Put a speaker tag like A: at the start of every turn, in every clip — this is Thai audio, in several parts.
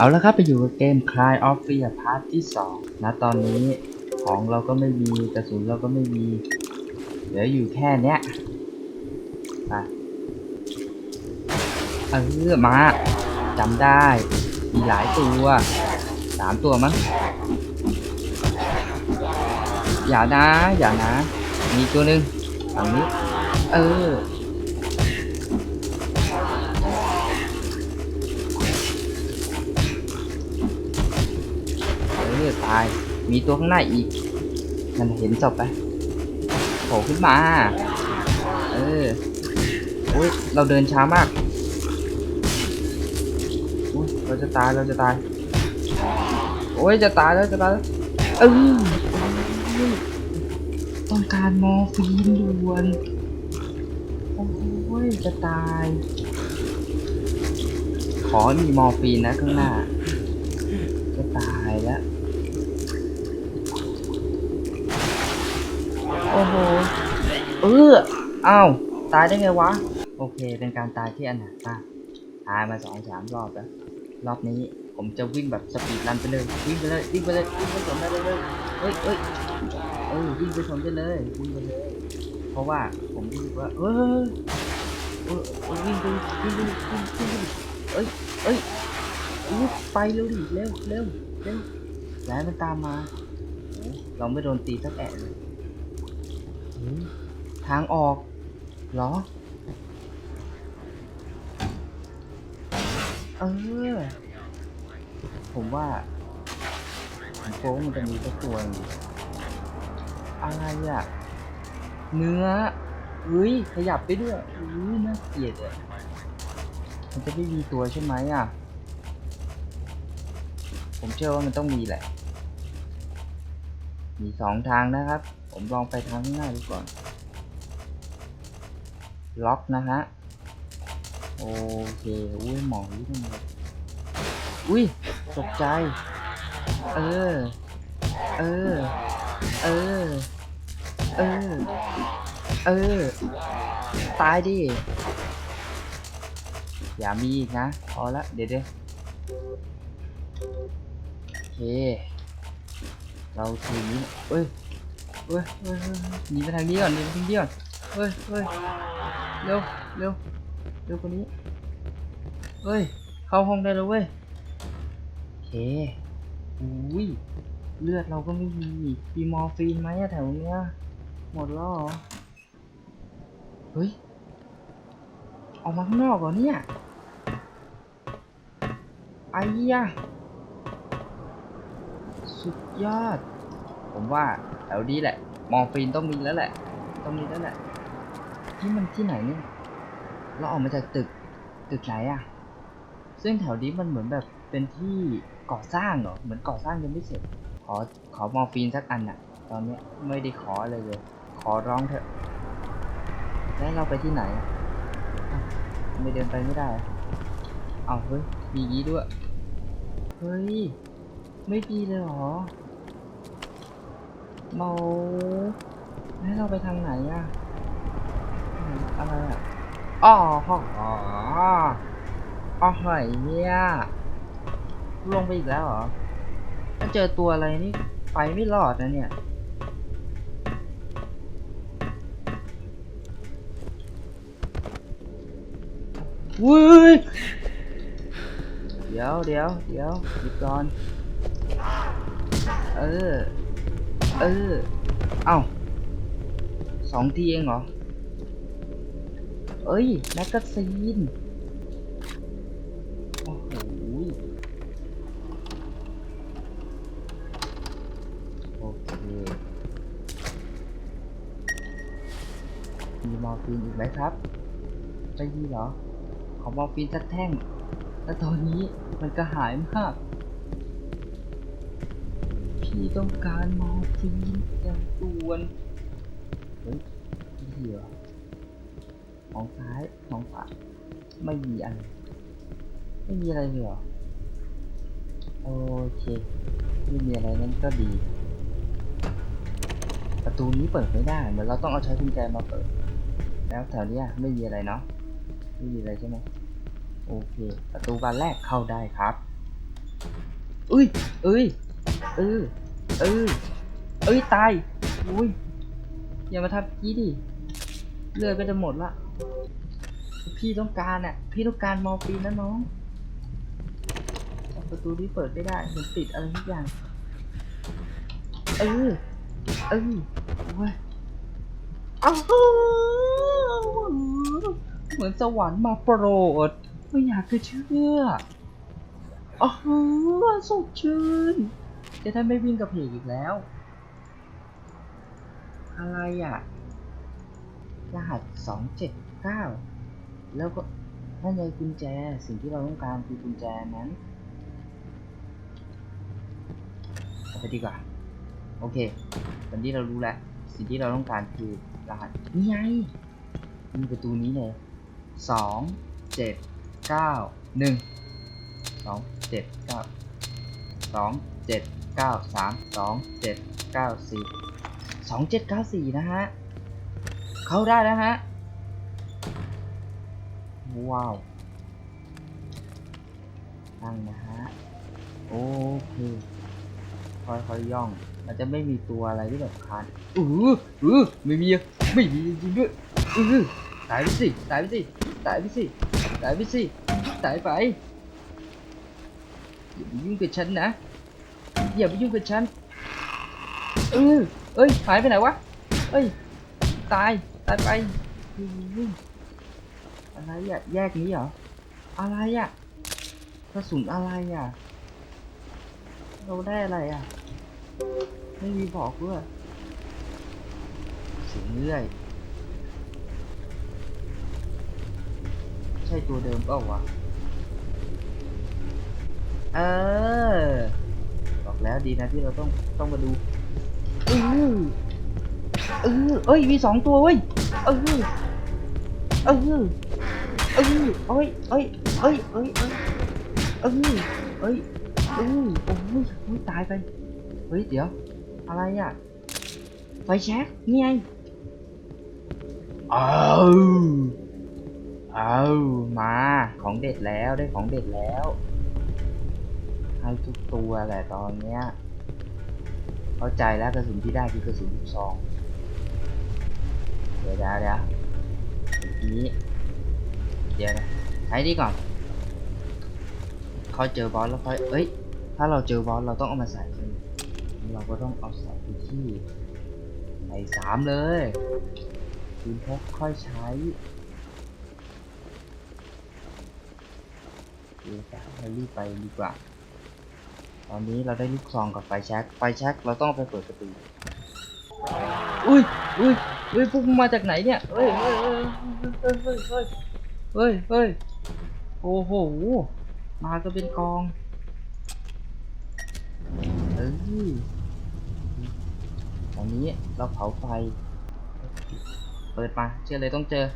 A: เอาละครับไปอยู่กับเกม Cry of Fear พาร์ทที่ 2 นะตอนนี้ของเราก็ไม่มีกระสุนเราก็ไม่มีเหลืออยู่แค่เนี้ยไปเออมาจำได้มีหลายตัวสามตัวมั้งอย่านะ อย่านะ มีตัวหนึ่งฝั่งนี้ เออ ออตาย มีตัวข้างหน้าอีก มันเห็นศพไปโผล่ขึ้นมา เออโอ้ยเราเดินช้ามากโอ้ยเราจะตายเราจะตายโอ้ยจะตายแล้วจะตายแล้วเออโอ้ยต้องการมอร์ฟีนด่วนโอ้ยจะตาย ขอมีมอร์ฟีนนะข้างหน้า จะตายแล้ว โอ้โหเอออ้าวตายได้ไงวะ โอเค เป็นการตายที่อนาถมากตายมาสองสามรอบแล้ว รอบนี้ผมจะวิ่งแบบสปีดรันไปเลย วิ่งไปเลย วิ่งไปเลย วิ่งไปสนได้เลยเฮ้ยเฮ้ยเออวิ่งไปสนได้เลย วิ่งไปเลย เพราะว่าผมรู้สึกว่าเฮ้ยเออเออวิ่งไปวิ่งไปวิ่งไปเอ้ยเอ้ยอู้ไปเร็วดิ เร็วเร็วเร็วอย่าให้มันตามมา เราไม่โดนตีสักแอะเลย ทางออกเหรอ เออ ผมว่าผมโค้งมันจะมีสักตัวอะไรอะเนื้อเฮ้ย ขยับไปด้วยอุ้ยน่าเกลียดอะมันจะไม่มีตัวใช่ไหมอะ ผมเชื่อว่ามันต้องมีแหละ มีสองทางนะครับ ผมลองไปทางข้างหน้าดูก่อน ล็อกนะฮะ โอเค อุ้ยหมอนี่ทำไมอุ้ย ตกใจ เออ เออ เออ เออ เออ ตายดิ อย่ามีอีกนะ พอละ เดี๋ยวเดี๋ยวโอเค เราทีนี้เอ้ยเอ้ยเอ้ยยหนีไปทางนี้ก่อนหนีไปทางนี้ก่อนเฮ้ยเฮ้ยเร็วเร็วเร็วกว่านี้เฮ้ย เข้าห้องได้แล้วเว้ยโอเคอุ้ยเลือดเราก็ไม่มีมีมอร์ฟีนไหมอะแถวเนี้ยหมดแล้วเหรอเฮ้ยออกมาข้างนอกเหรอเนี่ยไอ้ยะ สุดยอด ผมว่าแถวนี้แหละ มอร์ฟีนต้องมีแล้วแหละ ต้องมีแล้วแหละที่มันที่ไหนเนี่ยเราออกมาจากตึกตึกไหนอะซึ่งแถวนี้มันเหมือนแบบเป็นที่ก่อสร้างเหรอเหมือนก่อสร้างยังไม่เสร็จ ขอขอมอฟีนสักอันอะตอนเนี้ยไม่ได้ขออะไรเลย ขอร้องเถอะ แล้วเราไปที่ไหนอะไม่เดินไปไม่ได้ เอาเฮ้ยมียี้ด้วย เฮ้ย ไม่ดีเลยเหรอเมาให้เราไปทางไหนอะอืมอะไรอะอ๋อห้องอ๋ออ๋อหอยเนี่ยลงไปอีกแล้วเหรอถ้าเจอตัวอะไรนี่ไปไม่รอดนะเนี่ยวุ้ยเดี๋ยวเดี๋ยวเดี๋ยวหยุดก่อน เออ เออ เอ้าสองทีเองเหรอ เอ้ย แมกกาซีน โอ้โหโอเคมีมอร์ฟีนอีกไหมครับจะดีเหรอ ขอมอร์ฟีนสักแท่งแล้วตอนนี้มันก็หายมาก พี่ต้องการมอร์ฟีนอย่างด่วนเฮ้ยเหรอมองซ้ายมองขวาไม่มีอะไรไม่มีอะไรเลยเหรอโอเค ไม่มีอะไรนั้นก็ดี ประตูนี้เปิดไม่ได้ เหมือนเราต้องเอาใช้กุญแจมาเปิด แล้วแถวนี้ไม่มีอะไรเนาะ ไม่มีอะไรใช่ไหมโอเค ประตูบานแรกเข้าได้ครับเอ้ยเอ้ย เออ เออ เอ้ยตายอุ้ยอย่ามาทำกี้ดิ เลือดก็จะหมดละ พี่ต้องการอะ พี่ต้องการมอฟีนนะน้อง ประตูที่เปิดไม่ได้มันติดอะไรทุกอย่าง เออ เออเว้ยอ้าเหมือนสวรรค์มาโปรด ไม่อยากจะเชื่ออ้าวสดชื่น จะได้ไม่วิ่งกับเพกอีกแล้ว อะไรอะ รหัสสองเจ็ดเก้าแล้วก็นั่นไงกุญแจสิ่งที่เราต้องการคือกุญแจนั้นเอาไปดีกว่า โอเคตอนนี้เรารู้แล้ว สิ่งที่เราต้องการคือรหัสนี่ไงมีประตูนี้เลยสองเจ็ดเก้าหนึ่งสองเจ็ดเก้าสอง เจ็ดเก้าสามสองเจ็ดเก้าสี่สองเจ็ดเก้าสี่นะฮะ เข้าได้แล้วฮะ ว้าวนั่งนะฮะ โอเคค่อยๆย่อง มันจะไม่มีตัวอะไรที่แบบคานอืออือไม่มีอะไม่มีจริงด้วยอือตายไปสิตายไปสิตายไปสิตายไปสิตายไปอย่าไปยุ่งกับฉันนะ อย่าไปยุ่งกับฉันเออเอ้ยหายไปไหนวะเอ้ยตายตายไปอะไรอะแยกนี้เหรออะไรอะกระสุนอะไรอะเราได้อะไรอะไม่มีบอกด้วยเสียงเรื่อยใช่ตัวเดิมเปล่าวะเออ แล้วดีนะที่เราต้องต้องมาดูเออเออเอ้ยมีสองตัวเว้ยเออเออเออเอ้ยเอ้ยเอ้ยเอ้ยเอ้ยเอ้ยเอ้ยเอ้ยโอ้ยโอ้ยตายไปเฮ้ยเดี๋ยวอะไรอะไฟแช็กนี่ไงเอาเอามาของเด็ดแล้วได้ของเด็ดแล้ว ให้ทุกตัวแหละตอนเนี้ย เข้าใจแล้วกระสุนที่ได้คือกระสุนลูกซอง เดี๋ยวเดี๋ยวเดี๋ยวเมื่อกี้เดี๋ยวนะใช้นี่ก่อนค่อยเจอบอสแล้วค่อยเอ้ย ถ้าเราเจอบอสเราต้องเอามาใส่เราก็ต้องเอาใส่ไปที่ใส่สามเลยปืนพกค่อยใช้เดี๋ยวจะรีบไปดีกว่า ตอนนี้เราได้ลูกซองกับไฟแช็กไฟแช็กเราต้องเอาไปเปิดประตูอุ้ยอุ้ยอุ้ยพวกมึงมาจากไหนเนี่ยเฮ้ยเฮ้ยเฮ้ยเฮ้ยเฮ้ยเฮ้ยเฮ้ยเฮ้ยโอ้โหมาก็เป็นกองเอ้ยตอนนี้เราเผาไฟ เปิดมาเชื่อเลยต้องเจอ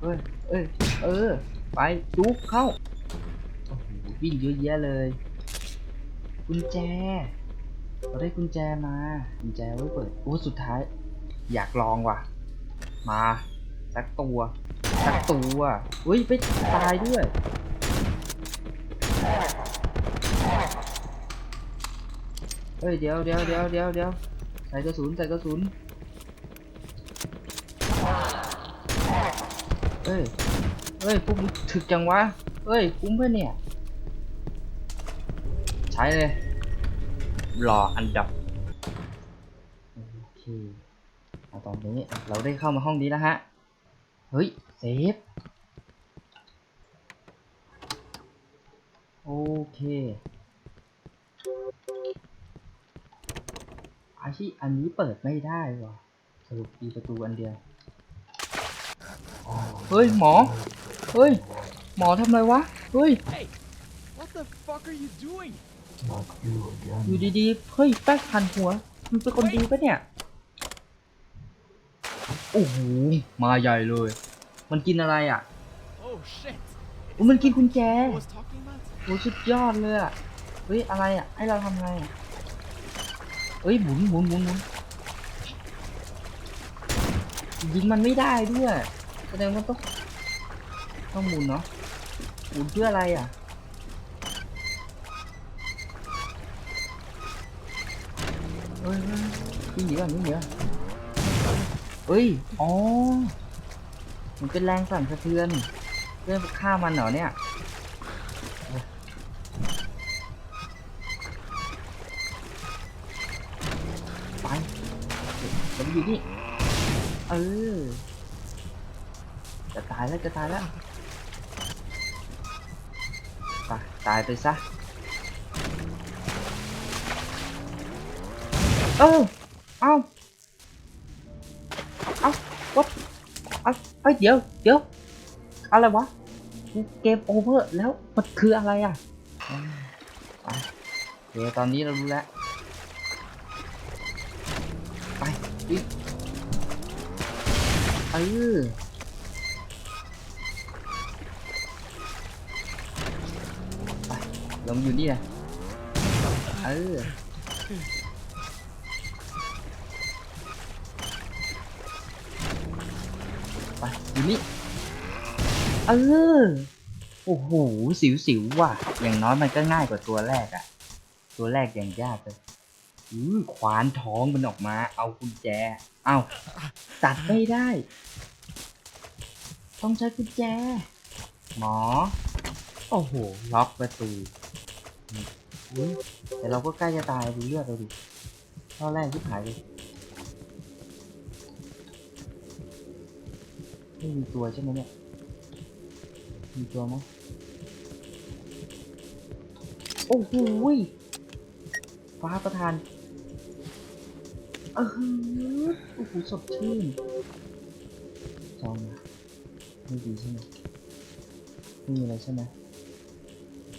A: เอ้ยเอ้ยเออ ไปจุกเข้าโอ้โหวิ่งเยอะแยะเลย กุญแจ เราได้กุญแจมา กุญแจไว้เปิด โอ้สุดท้าย อยากลองว่ะ มาสักตัวสักตัวอุ้ยไปตายด้วย เฮ้ยเดี๋ยวเดี๋ยวเดี๋ยวเดี๋ยวเดี๋ยวใส่กระสุนใส่กระสุนเฮ้ยเฮ้ยพวกมึงถึกจังวะเฮ้ยคุ้มเพื่อนเนี่ย ช้เลย รออันดับ โอเคเอาตอนนี้เราได้เข้ามาห้องนี้แล้วฮะ เฮ้ย เซฟ โอเคอาชีอันนี้เปิดไม่ได้ว่ะสรุปมีประตูอันเดียว เฮ้ย หมอ เฮ้ย หมอทำไรวะ เฮ้ย
B: Hey, what the fuck are you doing?
A: อยู่ดีๆ เฮ้ย แป๊กพันหัว มันเป็นคนดีปะเนี่ย โอ้โห มาใหญ่เลย มันกินอะไรอะ
B: Oh shit!
A: โอ้มันกินกุญแจ
B: I was talking about?
A: โหสุดยอดเลยอะ เฮ้ย อะไรอะ ให้เราทำไงอะเฮ้ยหมุนหมุนหมุนหมุนยิงมันไม่ได้ด้วย แสดงว่าต้องต้องหมุนเนาะหมุนเพื่ออะไรอะ เฮ้ยวิ่งหนีก่อนวิ่งหนีก่อนเฮ้ย อ๋อ มันเป็นแรงสั่นสะเทือน เพื่อนฆ่ามันเหรอเนี่ยไปเดี๋อยู่นี่เออ จะตายแล้วจะตายแล้ว ไปตายไปซะ เออ เอาเอาวัดเอาเอ้ยเดี๋ยวเดี๋ยวอะไรวะ เกมโอเวอร์แล้วมันคืออะไรอะเดี๋ยวตอนนี้เรารู้แล้ว ไปเออไปลงอยู่นี่นะเออ อยู่นี่ เออ โอ้โห สิวสิวว่ะ อย่างน้อยมันก็ง่ายกว่าตัวแรกอะตัวแรกอย่างยากเลยอือขวานท้องมันออกมา เอากุญแจ เอาตัดไม่ได้ ต้องใช้กุญแจ หมอ โอ้โห ล็อกประตูแต่เราก็ใกล้จะตายดูเลือดเราดิข้อแรกที่หายเลย ไม่มีตัวใช่ไหมเนี่ย มีตัวมั้ยโอ้โหฟ้าประทานเออโอ้โหสดชื่นจองนะไม่ดีใช่ไหมไม่มีอะไรใช่ไหม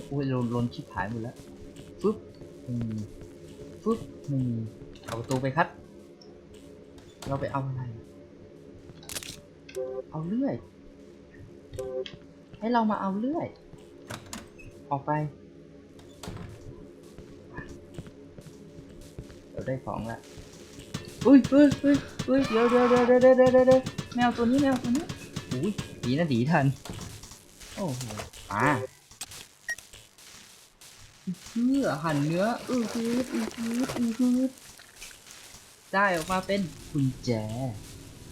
A: อุ้ยลนลนชิบหายหมดแล้วฟึ๊บไม่มีฟึ๊บไม่มีเอาประตูไปคัด เราไปเอาอะไร เอาเลื่อย ให้เรามาเอาเลื่อย ออกไป เราได้ของละอุ้ยอุ้ยอุ้ยอุ้ยเดี๋ยวเดี๋ยวเดี๋ยวเดี๋ยวเดี๋ยวเดี๋ยวแมวตัวนี้แมวตัวนี้อุ้ยดีนะดีทัน โอ้โหอ่าเพื่อหั่นเนื้ออือฮืดอือฮืดอือฮืดได้ออกมาเป็นกุญแจ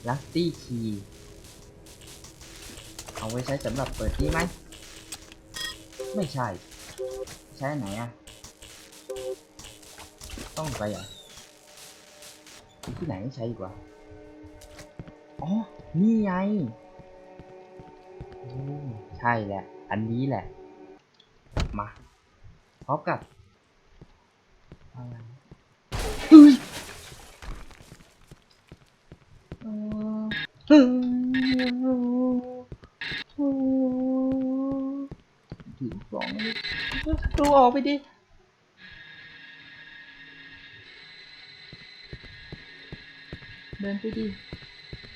A: ลัสตี้คีย์ เอาไว้ใช้สำหรับเปิดที่ไหม ไม่ใช่ ใช้ไหนอะต้องไปอะที่ไหนใช้ดีกว่า อ๋อ นี่ไง ใช่แหละ อันนี้แหละ มาพบกับอะไรเฮ้ ถึงสองดูออกไปดิเดินไปดิ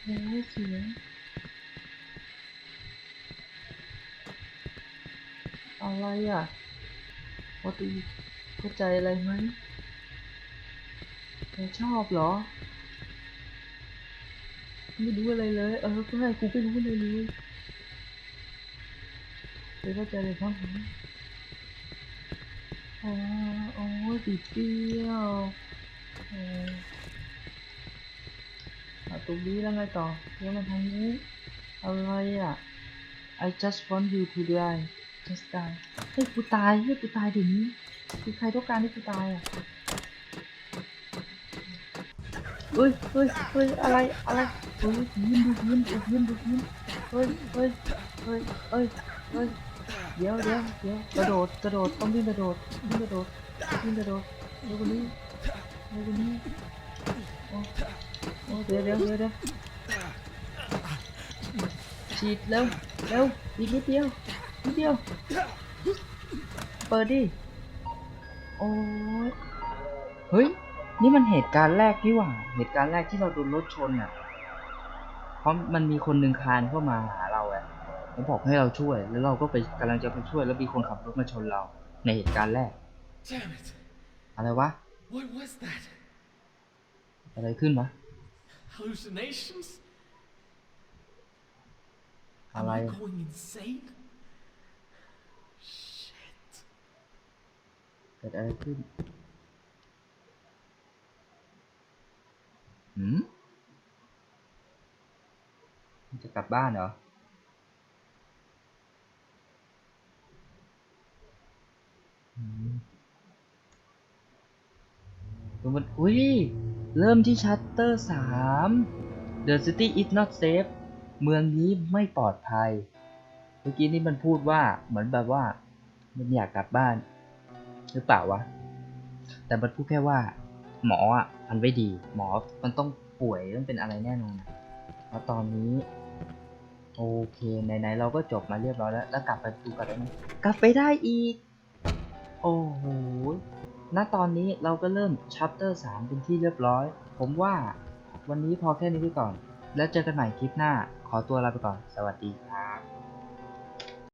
A: โอ้เสียงอะไรอะพอตีเข้าใจอะไรไหมเรชอบเหรอ ไม่รู้อะไรเลย เออก็ให้กูไม่รู้อะไรเลย เดี๋ยก็เจอเลยครับผมโอ้โอ้สีเปียวเออตรงนี้แล้วไงต่อยังมาทางนี้อะไรอะ I just want you to die just die ให้กูตายให้กูตายดิมีคือใครต้องการให้กูตายอะเฮ้ยเฮ้ยเฮ้ยอะไร อะไรเฮ้ยยิ้มดูยิ้มดูยิ้มดูยิ้มเฮ้ยเฮ้ยเฮ้ยเฮ้ย เดี๋ยวเดี๋ยวเดี๋ยวกระโดดกระโดดต้องวิ่งกระโดดวิ่งกระโดดวิ่งกระโดดเร็วกว่านี้เร็วกว่านี้โอ้เดี๋ยวเดี๋ยวเดี๋ยวเดี๋ยวฉีดเร็วเร็วอีกนิดเดียวนิดเดียวเปิดดิโอ้ยเฮ้ยนี่มันเหตุการณ์แรกนี่หว่าเหตุการณ์แรกที่เราโดนรถชนอะเพราะมันมีคนหนึ่งคานเข้ามาหา เขาบอกให้เราช่วย แล้วเราก็ไปกำลังจะไปช่วย แล้วมีคนขับรถมาชนเรา ในเหตุการณ์แรกอะไรวะ
B: What was that?
A: อะไรขึ้นวะ
B: Hallucinations?
A: อะไร
B: going insane? Shit.
A: เกิดอะไรขึ้นอืมจะกลับบ้านเหรอ ดูมันอุ้ย เริ่มที่ชัตเตอร์สาม The city is not safe เมืองนี้ไม่ปลอดภัย เมื่อกี้นี่มันพูดว่าเหมือนแบบว่า มันอยากกลับบ้าน หรือเปล่าวะ แต่มันพูดแค่ว่า หมออะมันไม่ดี หมอมันต้องป่วยต้องเป็นอะไรแน่นอนแล้วตอนนี้โอเคไหนๆเราก็จบมาเรียบร้อยแล้ว แล้วกลับไปดูกันได้ไหมกลับไปได้อีก โอ้โห ณตอนนี้เราก็เริ่มชัปเตอร์3เป็นที่เรียบร้อย ผมว่าวันนี้พอแค่นี้ไปก่อน แล้วเจอกันใหม่คลิปหน้า ขอตัวลาไปก่อน สวัสดีครับ